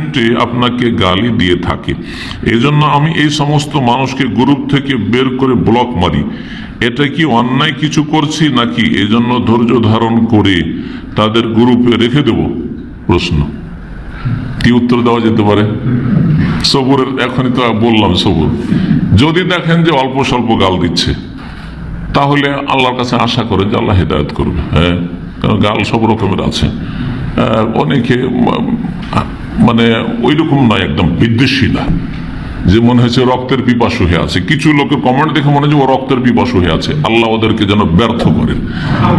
কমেন্টে আপনাকে গালি দিয়ে থাকে। এজন্য আমি এই সমস্ত মানুষকে গ্রুপ থেকে বের করে ব্লক মারি। এটা কি অন্যায় কিছু করছি নাকি এজন্য ধৈর্য ধারণ করে তাদের গ্রুপে রেখে দেব? প্রশ্ন। কি উত্তর দেওয়া যেতে পারে? সবুরের, এখনই তো বললাম সবুর। যদি দেখেন যে অল্প স্বল্প গাল দিচ্ছে, তাহলে আল্লাহর কাছে আশা করেন যে আল্লাহ হেদায়ত করবে। হ্যাঁ? গাল সব রকমের আছে। অনেকে মানে ওই রকম নয় একদম বিদ্বেষী না। যে মনে হচ্ছে রক্তের পিপাসু হয়ে আছে। কিছু লোকের কমেন্ট দেখে মনে হয় ও রক্তের পিপাসু হয়ে আছে। আল্লাহ ওদেরকে যেন ব্যর্থ করেন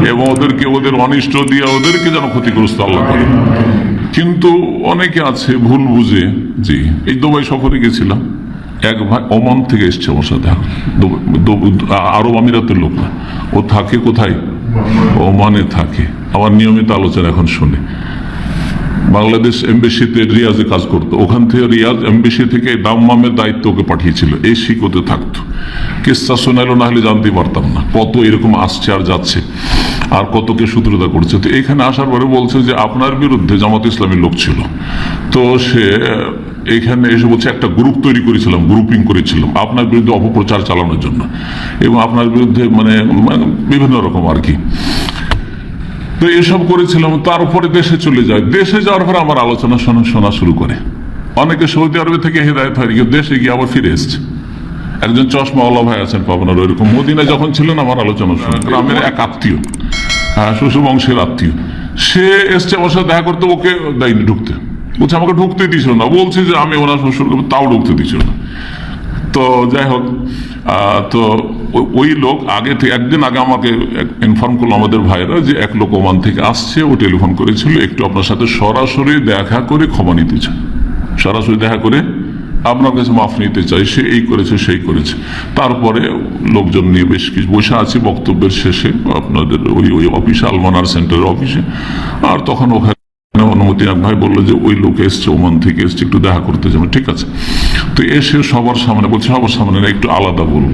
এবং ওদেরকে, ওদের অনিষ্ট দিয়ে ওদেরকে যেন ক্ষতিগ্রস্ত আল্লাহ করেন কিন্তু অনেকে আছে ভুল বুঝে, জি, এই দুবাই সফরে গেছিলাম। এক ভাই ওমান থেকে এসছে আমার সাথে। আরব আমিরাতের লোক ও থাকে কোথায়? ওমানে থাকে। আমার নিয়মিত আলোচনা এখন শুনে। বাংলাদেশ এমবেসিতে রিয়াজে কাজ করতো। ওখান থেকে রিয়াজ এমবেসি থেকে দাম্মামের দায়িত্ব ওকে পাঠিয়েছিল। এই শিকোতে থাকতো। কেসটা শোনালো না হলে জানতে পারতাম না। কত এরকম আসছে আর যাচ্ছে। আর কতকে সূত্রতা করছে। তো এখানে আসার পরে বলছে যে, আপনার বিরুদ্ধে জামাত ইসলামী লোক ছিল। তো সে, এখানে এসে বলছে, একটা গ্রুপ তৈরি করেছিলাম, গ্রুপিং করেছিলাম। আপনার বিরুদ্ধে অপপ্রচার চালানোর জন্য। এবং আপনার বিরুদ্ধে মানে মানে বিভিন্ন রকম আর কি। তো এসব করেছিলাম তারপরে দেশে চলে যায়। দেশে যাওয়ার পরে আমার আলোচনা শোনা শোনা শুরু করে। অনেকে সৌদি আরবে থেকে হেদায়ত হয় কেউ দেশে গিয়ে আবার ফিরে এসছে। একজন চশমা আল্লাহ ভাই আছেন পাবনার ওইরকম। মদিনা যখন ছিলেন, আমার আলোচনা শুনে গ্রামের এক আত্মীয় হ্যাঁ শ্বশুর বংশের আত্মীয়। সে এসছে আমার সাথে দেখা করতে, ওকে দেয়নি ঢুকতে। বলছে, আমাকে ঢুকতে দিছিল না। বলছে যে, আমি ওনার শ্বশুর তাও ঢুকতে দিছিল না। তো যাই হোক তো ওই লোক আগে থেকে একদিন আগে আমাকে ইনফর্ম করল আমাদের ভাইরা যে এক লোক ওমান থেকে আসছে, ও টেলিফোন করেছিল, একটু আপনার সাথে সরাসরি দেখা করে ক্ষমা নিতে চায়। সরাসরি দেখা করে, আপনার কাছে মাফ নিতে চাই, সে এই করেছে, সেই করেছে। তারপরে লোকজন নিয়ে বেশ কিছু বসে আছে, বক্তব্যের শেষে, আপনাদের ওই ওই অফিসে আলমানার সেন্টারের অফিসে আর তখন ওখানে অনুমতি এক ভাই বলল যে ওই লোক এসছে, ওমান থেকে এসছে, একটু দেখা করতে যাবে, ঠিক আছে? তো এসে সবার সামনে, বলছে, সবার সামনে একটু আলাদা বলব।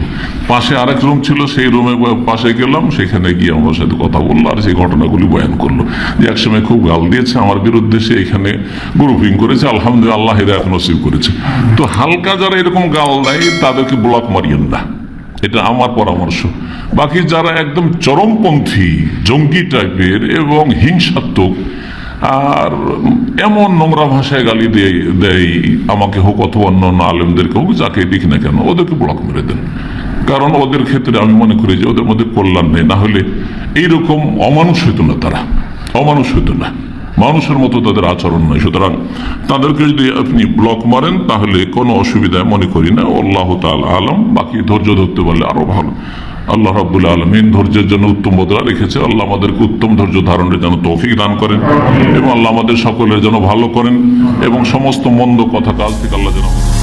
পাশে আরেক রুম ছিল, সেই রুমে পাশে গেলাম, সেখানে গিয়ে আমার সাথে কথা বলল আর সেই ঘটনাগুলি বয়ান করল। যে একসময় খুব গাল দিয়েছে আমার বিরুদ্ধে, সে এখানে গ্রুপিং করেছে, আলহামদুলিল্লাহ, আল্লাহ হেদায়ত নসিব করেছে। তো হালকা যারা এরকম গাল দেয়, তাদেরকে ব্লক মারিয়েন না। এটা আমার পরামর্শ। বাকি যারা একদম চরমপন্থী, জঙ্গি টাইপের এবং হিংসাত্মক আর এমন নোংরা ভাষায় গালি দিয়ে দেয় আমাকে হোক অথবা অন্য অন্য আলেমদেরকে হোক, যাকে দিক না কেন, ওদেরকে ব্লক মেরে দেন। কারণ ওদের ক্ষেত্রে আমি মনে করি যে ওদের মধ্যে কল্যাণ নেই। না হলে এইরকম অমানুষ হইত না তারা। অমানুষ হইত না। মানুষের মতো তাদের আচরণ নয় সুতরাং তাদেরকে যদি আপনি ব্লক মারেন, তাহলে কোনো অসুবিধা মনে করি না। আল্লাহ তাল আলম। বাকি ধৈর্য ধরতে পারলে আরও ভালো। আল্লাহ রাবুল আলমিন ধৈর্যের জন্য উত্তম বদলা রেখেছে। আল্লাহ আমাদেরকে উত্তম ধৈর্য ধারণের যেন তৌফিক দান করেন এবং আল্লাহ আমাদের সকলের যেন ভালো করেন এবং সমস্ত মন্দ কথা কাজ থেকে আল্লাহ যেন